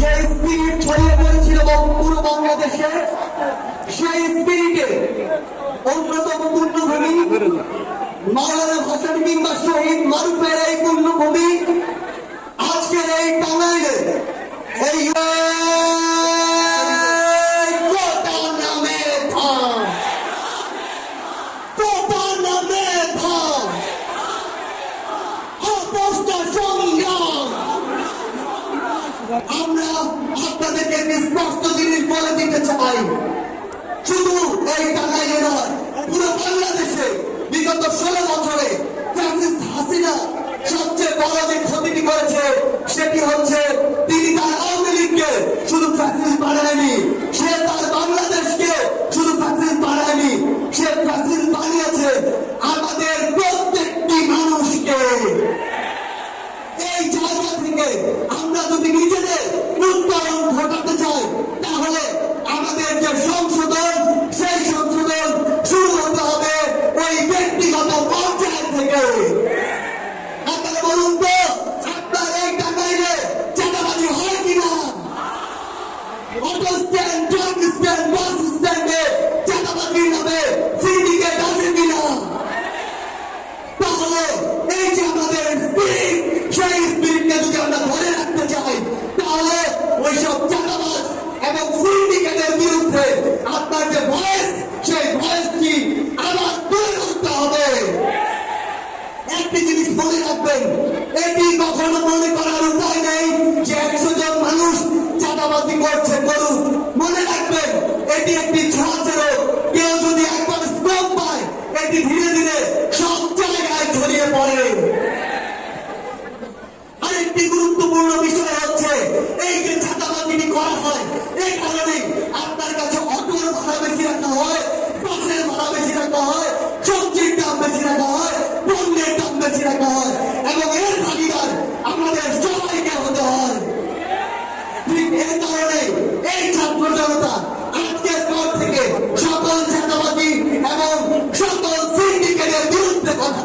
যে স্পিরিট ছড়িয়ে পড়েছিল পুরো বাংলাদেশে, সেই স্পিরিটে অন্যতম পূর্ণভূমি মাওলানা ভাসান কিংবা শহীদ মারুফের আপনাদেরকে একটি স্পষ্ট জিনিস বলে দিতে চাই। শুধু এই নয়, পুরো বাংলাদেশে বিগত ষোলো বছরে হাসিনা সবচেয়ে বড় যে ক্ষতিটি করেছে, সেটি হচ্ছে এটি কখনো মনে করার উপায় নেই যে একশো জন মানুষ চাঁদাবাজি করছে। করুক মনে রাখবেন, এটি একটি ছোঁয়াচেরও কেউ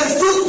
understood